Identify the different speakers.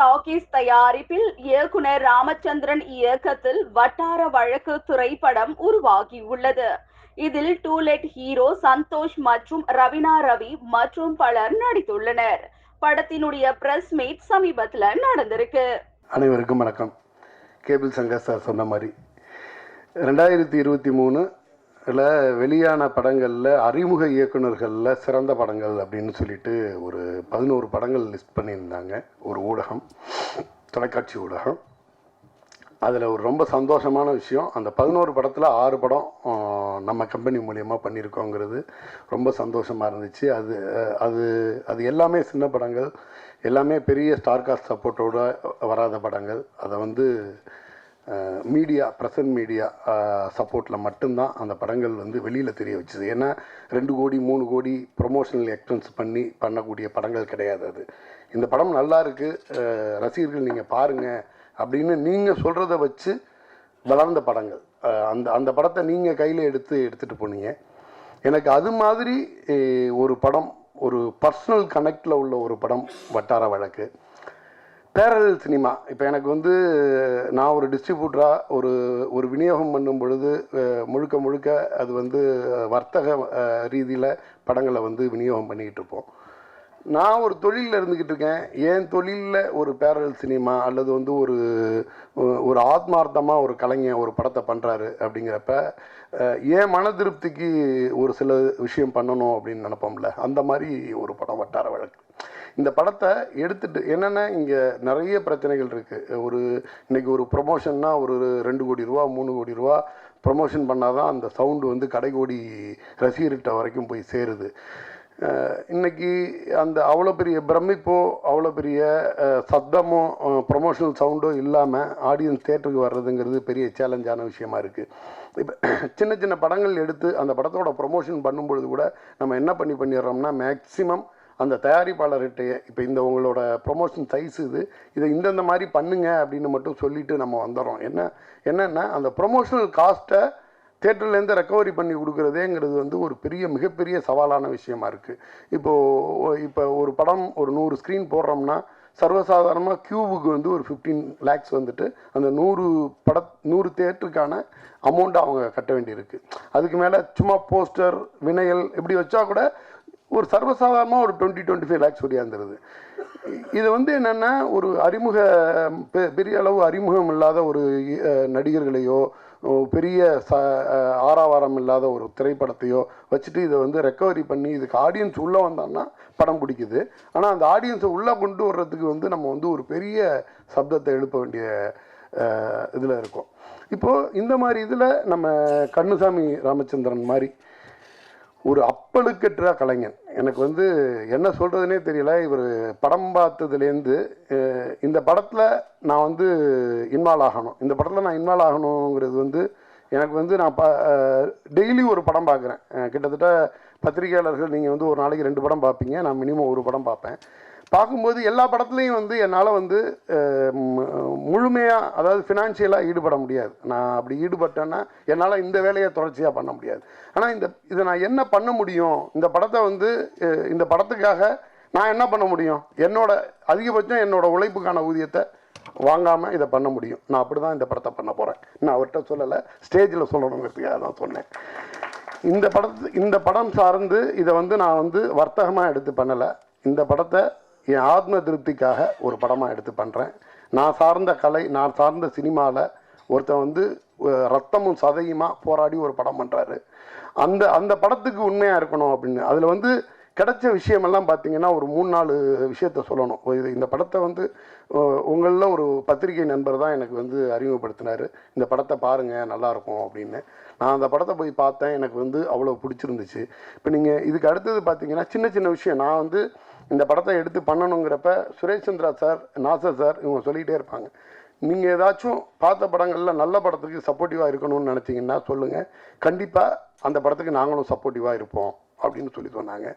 Speaker 1: Talkies தயாரிப்பில் இயக்குனர் ராமச்சந்திரன் இயக்கத்தில் வட்டார வழக்கு திரைப்படம் உருவாகியுள்ளது. இதில் டூலெட் ஹீரோ சந்தோஷ் மற்றும் ரவினா ரவி மற்றும் பலர் நடித்துள்ளனர். படத்தினுடைய பிரஸ் மீட் சமீபத்துல நடந்திருக்கு.
Speaker 2: அனைவருக்கும் வணக்கம். கேபிள் சங்கர் சார் சொன்ன மாதிரி ரெண்டாயிரத்தி இருபத்தி மூணு இதில் வெளியான படங்களில் அறிமுக இயக்குனர்களில் சிறந்த படங்கள் அப்படின்னு சொல்லிட்டு ஒரு பதினோரு படங்கள் லிஸ்ட் பண்ணியிருந்தாங்க. ஒரு ஊடகம் தொலைக்காட்சி ஊடகம். அதில் ஒரு ரொம்ப சந்தோஷமான விஷயம் அந்த பதினோரு படத்தில் ஆறு படம் நம்ம கம்பெனி மூலியமாக பண்ணியிருக்கோங்கிறது ரொம்ப சந்தோஷமாக இருந்துச்சு. அது அது அது எல்லாமே சின்ன படங்கள் எல்லாமே பெரிய ஸ்டார் காஸ்ட் சப்போர்ட்டோட வராத படங்கள். அதை வந்து மீடியா ப்ரெசன்ட் மீடியா சப்போர்ட்டில் மட்டும்தான் அந்த படங்கள் வந்து வெளியில் தெரிய வச்சுது. ஏன்னா ரெண்டு கோடி மூணு கோடி ப்ரொமோஷனல் எக்ஸ்பென்ஸ் பண்ணி பண்ணக்கூடிய படங்கள் கிடையாது அது. இந்த படம் நல்லா இருக்குது ரசிகர்கள் நீங்கள் பாருங்கள் அப்படின்னு நீங்கள் சொல்கிறத வச்சு வளர்ந்த படங்கள். அந்த அந்த படத்தை நீங்கள் கையில் எடுத்து எடுத்துகிட்டு போனீங்க. எனக்கு அது மாதிரி ஒரு படம் ஒரு பர்சனல் கனெக்டில் உள்ள ஒரு படம் வட்டார வழக்கு. Parallel cinema. இப்போ எனக்கு வந்து நான் ஒரு டிஸ்ட்ரிபியூட்டராக ஒரு ஒரு விநியோகம் பண்ணும் பொழுது முழுக்க முழுக்க அது வந்து வர்த்தக ரீதியில் படங்களை வந்து விநியோகம் பண்ணிக்கிட்டு இருப்போம். நான் ஒரு தொழிலில் இருந்துக்கிட்டு இருக்கேன். என் தொழிலில் ஒரு பேரல் சினிமா அல்லது வந்து ஒரு ஒரு ஆத்மார்த்தமாக ஒரு கலைஞன் ஒரு படத்தை பண்ணுறாரு அப்படிங்கிறப்ப என் மன திருப்திக்கு ஒரு சில விஷயம் பண்ணணும் அப்படின்னு நினப்போம்ல. அந்த மாதிரி ஒரு படம் வட்டார வழக்கு. இந்த படத்தை எடுத்துட்டு என்னென்ன இங்கே நிறைய பிரச்சனைகள் இருக்குது ஒரு இன்றைக்கி ஒரு ப்ரொமோஷன்னா ஒரு ரெண்டு கோடி ரூபா மூணு கோடி ரூபா ப்ரொமோஷன் பண்ணால் தான் அந்த சவுண்டு வந்து கடைகோடி ரசிகர்கிட்ட வரைக்கும் போய் சேருது. இன்றைக்கி அந்த அவ்வளோ பெரிய பிரமிப்போ அவ்வளோ பெரிய சத்தமோ ப்ரொமோஷனல் சவுண்டோ இல்லாமல் ஆடியன்ஸ் தேட்டருக்கு வர்றதுங்கிறது பெரிய சேலஞ்சான விஷயமா இருக்குது இப்போ சின்ன சின்ன படங்கள் எடுத்து அந்த படத்தோட ப்ரொமோஷன் பண்ணும்பொழுது கூட நம்ம என்ன பண்ணி பண்ணிடுறோம்னா மேக்ஸிமம் அந்த தயாரிப்பாளர்கிட்டயே இப்போ இந்த உங்களோட ப்ரொமோஷன் சைஸ் இது இதை இந்தந்த மாதிரி பண்ணுங்க அப்படின்னு மட்டும் சொல்லிட்டு நம்ம வந்துடுறோம். என்ன என்னென்னா அந்த ப்ரொமோஷனல் காஸ்ட்டை தேட்டர்லேருந்து ரெக்கவரி பண்ணி கொடுக்குறதேங்கிறது வந்து ஒரு பெரிய மிகப்பெரிய சவாலான விஷயமா இருக்குது இப்போது இப்போ ஒரு படம் ஒரு நூறு ஸ்க்ரீன் போடுறோம்னா சர்வசாதாரணமாக கியூபுக்கு வந்து ஒரு ஃபிஃப்டீன் லேக்ஸ் வந்துட்டு அந்த நூறு பட நூறு தேட்டருக்கான அமௌண்ட்டை அவங்க கட்ட வேண்டியிருக்கு. அதுக்கு மேலே சும்மா போஸ்டர் வினையல் இப்படி வச்சா கூட ஒரு சர்வசாதாரணமாக ஒரு டுவெண்ட்டி டுவெண்ட்டி ஃபைவ் லேக்ஸ் ஒடியாந்துருது இது வந்து என்னென்னா ஒரு அறிமுக பெ- பெரிய அளவு அறிமுகம் இல்லாத ஒரு நடிகர்களையோ பெரிய ச ஆறாவாரம் இல்லாத ஒரு திரைப்படத்தையோ வச்சுட்டு இதை வந்து ரெக்கவரி பண்ணி இதுக்கு ஆடியன்ஸ் உள்ளே வந்தான்னா படம் பிடிக்குது. ஆனால் அந்த ஆடியன்ஸை உள்ளே கொண்டு வர்றதுக்கு வந்து நம்ம வந்து ஒரு பெரிய சப்தத்தை எழுப்ப வேண்டிய இதில் இருக்கும். இப்போது இந்த மாதிரி இதில் நம்ம கண்ணுசாமி ராமச்சந்திரன் மாதிரி ஒரு அப் அப்பழுக்கற்ற கலைஞன். எனக்கு வந்து என்ன சொல்கிறதுனே தெரியல. இவர் படம் பார்த்ததுலேருந்து இந்த படத்தில் நான் வந்து இன்வால்வ் ஆகணும். இந்த படத்தில் நான் இன்வால்வ் ஆகணுங்கிறது வந்து எனக்கு வந்து நான் ப டெய்லி ஒரு படம் பார்க்குறேன். கிட்டத்தட்ட பத்திரிகையாளர்கள் நீங்கள் வந்து ஒரு நாளைக்கு ரெண்டு படம் பார்ப்பீங்க. நான் மினிமம் ஒரு படம் பார்ப்பேன். பார்க்கும்போது எல்லா படத்துலையும் வந்து என்னால் வந்து முழுமையாக அதாவது ஃபினான்ஷியலாக ஈடுபட முடியாது. நான் அப்படி ஈடுபட்டேன்னா என்னால் இந்த வேலையை தொடர்ச்சியாக பண்ண முடியாது. ஆனால் இந்த இதை நான் என்ன பண்ண முடியும்? இந்த படத்தை வந்து இந்த படத்துக்காக நான் என்ன பண்ண முடியும்? என்னோட அதிகபட்சம் என்னோட உழைப்புக்கான ஊதியத்தை வாங்காமல் இதை பண்ண முடியும். நான் அப்படி தான் இந்த படத்தை பண்ண போகிறேன் நான் அவர்கிட்ட சொல்லலை. ஸ்டேஜில் சொல்லணுங்கிறதுக்காக தான் சொன்னேன். இந்த படத்து இந்த படம் சார்ந்து இதை வந்து நான் வந்து வர்த்தகமாக எடுத்து பண்ணலை. இந்த படத்தை என் ஆத்ம திருப்திக்காக ஒரு படமாக எடுத்து பண்ணுறேன் நான் சார்ந்த கலை நான் சார்ந்த சினிமாவில் ஒருத்தன் வந்து ரத்தமும் சதையுமா போராடி ஒரு படம் பண்ணுறாரு அந்த அந்த படத்துக்கு உண்மையாக இருக்கணும் அப்படின்னு. அதில் வந்து கிடைச்ச விஷயமெல்லாம் பார்த்தீங்கன்னா ஒரு மூணு நாலு விஷயத்த சொல்லணும். இது இந்த படத்தை வந்து உங்களில் ஒரு பத்திரிகை நண்பர் தான் எனக்கு வந்து அறிமுகப்படுத்தினார். இந்த படத்தை பாருங்கள் நல்லாயிருக்கும் அப்படின்னு. நான் அந்த படத்தை போய் பார்த்தேன் எனக்கு வந்து அவ்வளோ பிடிச்சிருந்துச்சு. இப்போ நீங்கள் இதுக்கு அடுத்தது பார்த்தீங்கன்னா சின்ன சின்ன விஷயம். நான் வந்து இந்த படத்தை எடுத்து பண்ணணுங்கிறப்ப சுரேஷ் சந்திரா சார் நாசர் சார் இவங்க சொல்லிகிட்டே இருப்பாங்க. நீங்கள் ஏதாச்சும் பார்த்த படங்களில் நல்ல படத்துக்கு சப்போர்ட்டிவாக இருக்கணும்னு நினச்சிங்கன்னா சொல்லுங்கள் கண்டிப்பாக அந்த படத்துக்கு நாங்களும் சப்போர்ட்டிவாக இருப்போம் அப்படின்னு சொல்லி சொன்னாங்க.